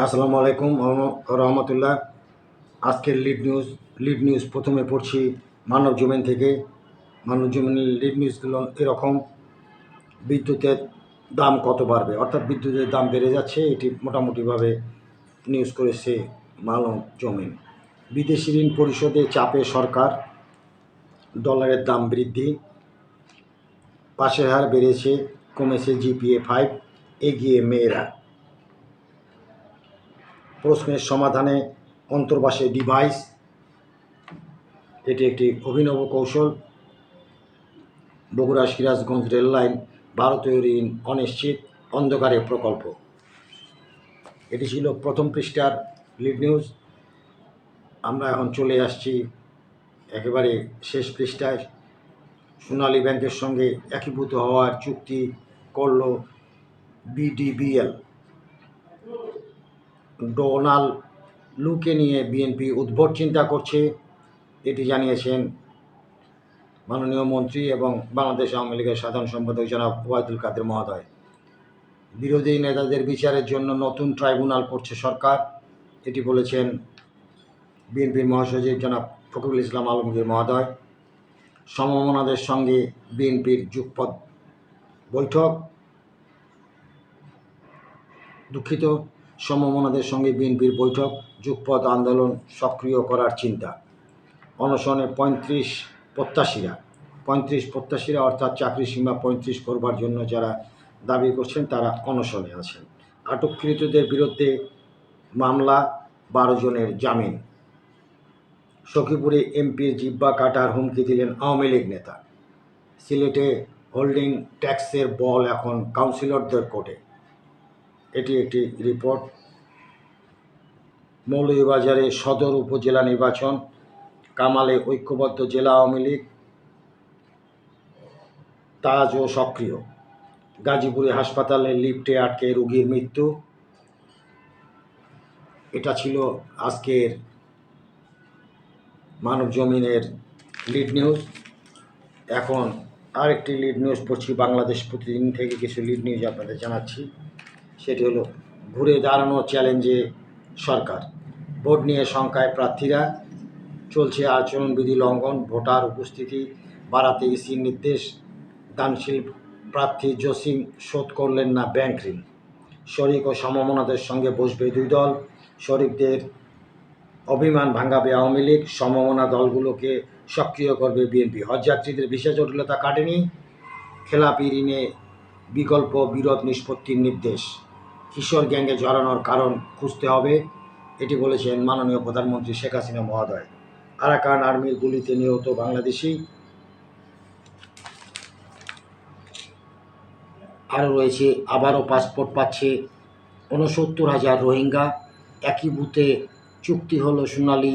আসসালামু আলাইকুম রহম- রহমতুল্লাহ। আজকের লিড নিউজ লিড নিউজ প্রথমে পড়ছি মানব জমিন থেকে। মানব জমিনের লিড নিউজগুলো এরকম। বিদ্যুতের দাম কত বাড়বে? অর্থাৎ বিদ্যুতের দাম বেড়ে যাচ্ছে, এটি মোটামুটিভাবে নিউজ করেছে মানব জমিন। বিদেশি ঋণ পরিশোধে চাপে সরকার ডলারের দাম বৃদ্ধি। পাশের হার বেড়েছে, কমেছে জিপিএ ফাইভ এগিয়ে মেয়েরা। প্রশ্নের সমাধানে অন্তর্বাসে ডিভাইস। এটি একটি অভিনব কৌশল। বগুড়া সিরাজগঞ্জ রেল লাইন ভারতীয় ঋণ অনিশ্চিত, অন্ধকারে প্রকল্প। এটি ছিল প্রথম পৃষ্ঠার লিড নিউজ আমরা এখন চলে আসছি একেবারে শেষ পৃষ্ঠায়। সোনালী ব্যাংকের সঙ্গে একীভূত হওয়ার চুক্তি করল বিডিবিএল। ডোনাল্ড লুকে নিয়ে বিএনপি উদ্ভট চিন্তা করছে, এটি জানিয়েছেন মাননীয় মন্ত্রী এবং বাংলাদেশ আওয়ামী লীগের সাধারণ সম্পাদক জনাব ওয়াহিদুল কাদের মহোদয়। বিরোধী নেতাদের বিচারের জন্য নতুন ট্রাইব্যুনাল করছে সরকার, এটি বলেছেন বিএনপির মহাসচিব জনাব ফখরুল ইসলাম আলমগীর মহোদয়। সমমনাদের সঙ্গে বিএনপির যুগপথ বৈঠক। দুঃখিত সমমনাদের সঙ্গে বিএনপির বৈঠক যুগপথ আন্দোলন সক্রিয় করার চিন্তা। অনশনে পঁয়ত্রিশ প্রত্যাশীরা। পঁয়ত্রিশ প্রত্যাশীরা অর্থাৎ চাকরি সীমা পঁয়ত্রিশ করবার জন্য যারা দাবি করছেন, তারা অনশনে আছেন। আটককৃতদের বিরুদ্ধে মামলা, বারো জনের জামিন। সখীপুরে এমপির জিব্বা কাটার হুমকি দিলেন আওয়ামী লীগ নেতা। সিলেটে হোল্ডিং ট্যাক্সের বল এখন কাউন্সিলরদের কোর্টে। এটি একটি রিপোর্ট মৌলভীবাজারে সদর উপজেলা নির্বাচন, কামালে ঐক্যবদ্ধ জেলা আওয়ামী লীগ, তাজ ও সক্রিয়। গাজীপুরে হাসপাতালে লিফটে আটকে রোগীর মৃত্যু। এটা ছিল আজকের মানব জমিনের লিড নিউজ এখন আরেকটি লিড নিউজ পড়ছি বাংলাদেশ প্রতিদিন থেকে কিছু লিড নিউজ আপনাদের জানাচ্ছি। সেটি হলো ঘুরে দাঁড়ানো চ্যালেঞ্জে সরকার। ভোট নিয়ে শঙ্কায় প্রার্থীরা। চলছে আচরণবিধি লঙ্ঘন, ভোটার উপস্থিতি বাড়াতে ইসির নির্দেশ। দানশীল প্রার্থী জসিম শোধ করলেন না ব্যাংক ঋণ। শরিক ও সমমনাদের সঙ্গে বসবে দুই দল। শরিকদের অভিমান ভাঙাবে আওয়ামী লীগ। সমমনা দলগুলোকে সক্রিয় করবে বিএনপি। হজযাত্রীদের বিশেষ জটিলতা কাটেনি। খেলাপি ঋণে বিকল্প বিরোধ নিষ্পত্তির নির্দেশ। কিশোর গ্যাংয়ে জড়ানোর কারণ খুঁজতে হবে, এটি বলেছেন মাননীয় প্রধানমন্ত্রী শেখ হাসিনা মহোদয়। আরাকান আর্মির গুলিতে নিহত বাংলাদেশি। আরও রয়েছে, আবারও পাসপোর্ট পাচ্ছে ঊনসত্তর হাজার রোহিঙ্গা। একই বুথে চুক্তি হলো সোনালী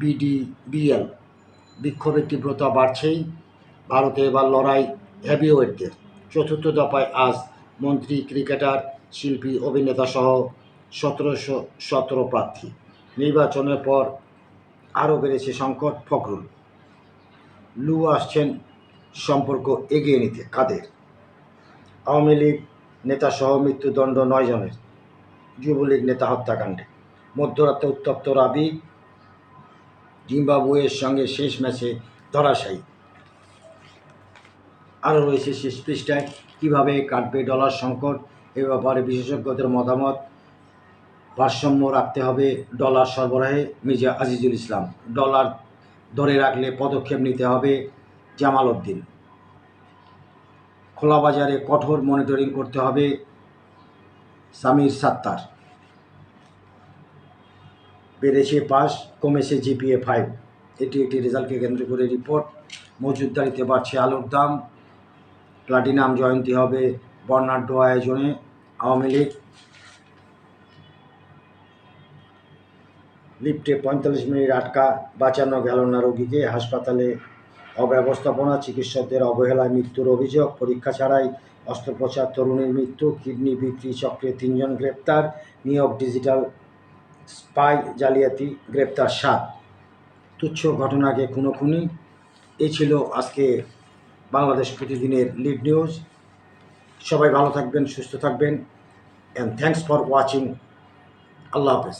বিডিবিএল। বিক্ষোভের তীব্রতা বাড়ছেই। ভারতে এবার লড়াই হেভিওয়েটদের। চতুর্থ দফায় আজ মন্ত্রী ক্রিকেটার শিল্পী, অভিনেতা সহ সতেরোশো সতেরো প্রার্থী। নির্বাচনের পর আরও বেড়েছে সংকট, ফখরুল। লু আসছেন সম্পর্ক এগিয়ে নিতে, কাদের? আওয়ামী লীগ নেতা সহ মৃত্যুদণ্ড নয় জনের। যুবলীগ নেতা হত্যাকাণ্ডে। মধ্যরাতে উত্তপ্ত রাবি, জিম্বাবুয়ের সঙ্গে শেষ ম্যাচে ধরাশায়ী। আরও রয়েছে শেষ পৃষ্ঠায়, কীভাবে কাটবে ডলার সংকট? এ ব্যাপারে বিশেষজ্ঞদের মতামত, ভারসাম্য রাখতে হবে ডলার সরবরাহে মির্জা আজিজুল ইসলাম। ডলার ধরে রাখলে পদক্ষেপ নিতে হবে জামাল উদ্দিন। খোলা বাজারে কঠোর মনিটরিং করতে হবে সামির সাত্তার। বেড়েছে পাস, কমেছে জিপিএ ফাইভ। এটি একটি রেজাল্টকে কেন্দ্র করে রিপোর্ট। মজুদদারিতে বাড়ছে আলুর দাম। প্লাটিনাম জয়ন্তী হবে বর্ণাঢ্য আয়োজনে আওয়ামী লীগ লিফটে পঁয়তাল্লিশ মিনিট আটকা বাঁচানো গেল না রোগীকে। হাসপাতালে অব্যবস্থাপনা, চিকিৎসকদের অবহেলায় মৃত্যুর অভিযোগ, পরীক্ষা ছাড়াই অস্ত্রোপচার, তরুণীর মৃত্যু, কিডনি বিক্রি চক্রে তিনজন গ্রেপ্তার, নিয়োগ ডিজিটাল স্পাই জালিয়াতি, গ্রেপ্তার সাত। তুচ্ছ ঘটনাকে খুনোখুনি। এই ছিল আজকে বাংলাদেশ প্রতিদিনের লিড নিউজ। সবাই ভালো থাকবেন সুস্থ থাকবেন অ্যান্ড থ্যাংকস ফর ওয়াচিং আল্লাহ হাফেজ।